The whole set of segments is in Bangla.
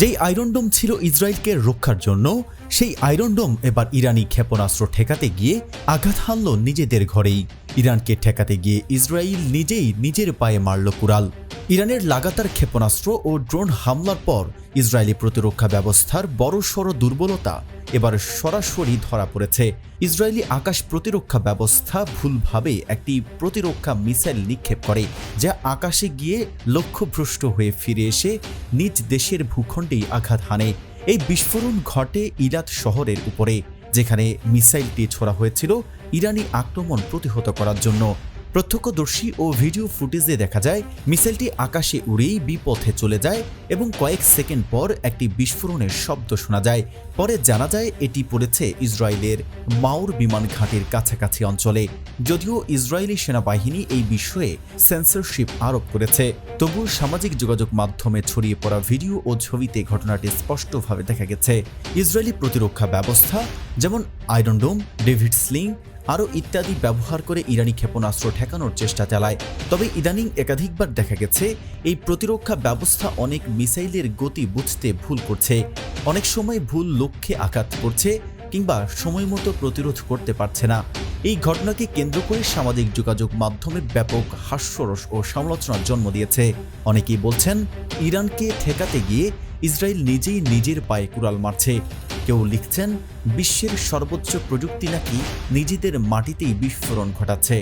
যেই আয়রনডোম ছিল ইসরায়েলকে রক্ষার জন্য, সেই আয়রনডোম এবার ইরানি ক্ষেপণাস্ত্র ঠেকাতে গিয়ে আঘাত হানল নিজেদের ঘরেই। ইরানকে ঠেকাতে গিয়ে ইসরায়েল নিজেই নিজের পায়ে মারল কুড়াল। ইরানের লাগাতার ক্ষেপণাস্ত্র ও ড্রোন হামলার পর ইসরায়েলি প্রতিরক্ষা ব্যবস্থার বড়সড় দুর্বলতা এবার সরাসরি ধরা পড়েছে। ইসরায়েলি আকাশ প্রতিরক্ষা ব্যবস্থা ভুলভাবে একটি প্রতিরক্ষা মিসাইল নিক্ষেপ করে, যা আকাশে গিয়ে লক্ষ্যভ্রষ্ট হয়ে ফিরে এসে নিজ দেশের ভূখণ্ডেই আঘাত হানে। এই বিস্ফোরণ ঘটে ইরাত শহরের উপরে, যেখানে মিসাইলটি ছোড়া হয়েছিল ইরানি আক্রমণ প্রতিহত করার জন্য। প্রত্যক্ষদর্শী ও ভিডিও ফুটেজে দেখা যায়, মিসাইলটি আকাশে উড়েই বিপথে চলে যায় এবং কয়েক সেকেন্ড পর একটি বিস্ফোরণের শব্দ শোনা যায়। পরে জানা যায়, এটি পড়েছে ইসরায়েলের মাউর বিমান ঘাঁটির কাছাকাছি অঞ্চলে। যদিও ইসরায়েলি সেনাবাহিনী এই বিষয়ে সেন্সরশিপ আরোপ করেছে, তবুও সামাজিক যোগাযোগ মাধ্যমে ছড়িয়ে পড়া ভিডিও ও ছবিতে ঘটনাটি স্পষ্টভাবে দেখা গেছে। ইসরায়েলি প্রতিরক্ষা ব্যবস্থা, যেমন আয়রনডোম ডেভিড স্লিং আরও ইত্যাদি ব্যবহার করে ইরানি ক্ষেপণাস্ত্র ঠেকানোর চেষ্টা চালায়। তবে ইদানিং একাধিকবার দেখা গেছে, এই প্রতিরক্ষা ব্যবস্থা অনেক মিসাইলের গতি বুঝতে ভুল করছে। অনেক সময় ভুল লক্ষ্যে আঘাত করছে কিংবা সময় মতো প্রতিরোধ করতে পারছে না। এই ঘটনাকে কেন্দ্র করে সামাজিক যোগাযোগ মাধ্যমে ব্যাপক হাস্যরস ও সমালোচনার জন্ম দিয়েছে। অনেকেই বলছেন, ইরানকে ঠেকাতে গিয়ে ইসরায়েল নিজেই নিজের পায়ে কুড়াল মারছে। কেউ লিখছেন, বিশ্বের সর্বোচ্চ প্রযুক্তি নাকি নিজেদের মাটিতেই বিস্ফোরণ ঘটাচ্ছে?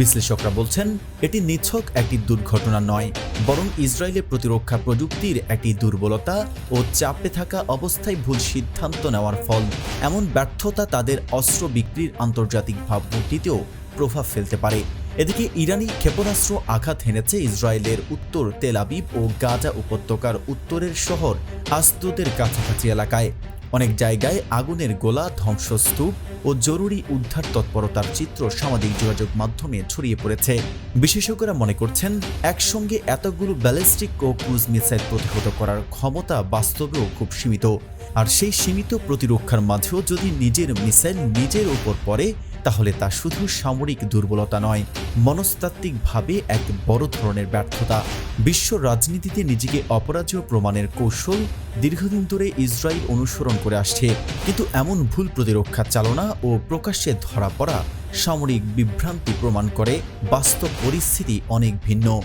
বিশ্লেষকরা বলছেন, এটি নিছক একটি দুর্ঘটনা নয়, বরং ইসরায়েলের প্রতিরক্ষা প্রযুক্তির একটি দুর্বলতা ও চাপে থাকা অবস্থায় ভুল সিদ্ধান্ত নেওয়ার ফল। এমন ব্যর্থতা তাদের অস্ত্র বিক্রির আন্তর্জাতিক ভাবমূর্তিতেও প্রভাব ফেলতে পারে। এদিকে ইরানি ক্ষেপণাস্ত্র আঘাত হেনেছে ইসরায়েলের উত্তর তেল আবিব ও গাজা উপত্যকার উত্তরের শহর আস্তুদের কাছাকাছি এলাকায়। অনেক জায়গায় আগুনের গোলা, ধ্বংসস্তূপ ও জরুরি উদ্ধার তৎপরতার চিত্র সামাজিক যোগাযোগ মাধ্যমে ছড়িয়ে পড়েছে। বিশেষজ্ঞরা মনে করছেন, একসঙ্গে এতগুলো ব্যালিস্টিক ও ক্রুজ মিসাইল প্রতিহত করার ক্ষমতা বাস্তবেও খুব সীমিত। আর সেই সীমিত প্রতিরক্ষার মাঝেও যদি নিজের মিসাইল নিজের ওপর পড়ে তাহলে তা শুধু সামরিক দুর্বলতা নয়, মনস্তাত্ত্বিকভাবে এক বড় ধরনের ব্যর্থতা। বিশ্ব রাজনীতিতে নিজেকে অপরাজেয় প্রমাণের কৌশল দীর্ঘদিন ধরে ইসরায়েল অনুসরণ করে আসছে। কিন্তু এমন ভুল প্রতিরক্ষা চালনা ও প্রকাশ্যে ধরা পড়া সামরিক বিভ্রান্তি প্রমাণ করে বাস্তব পরিস্থিতি অনেক ভিন্ন।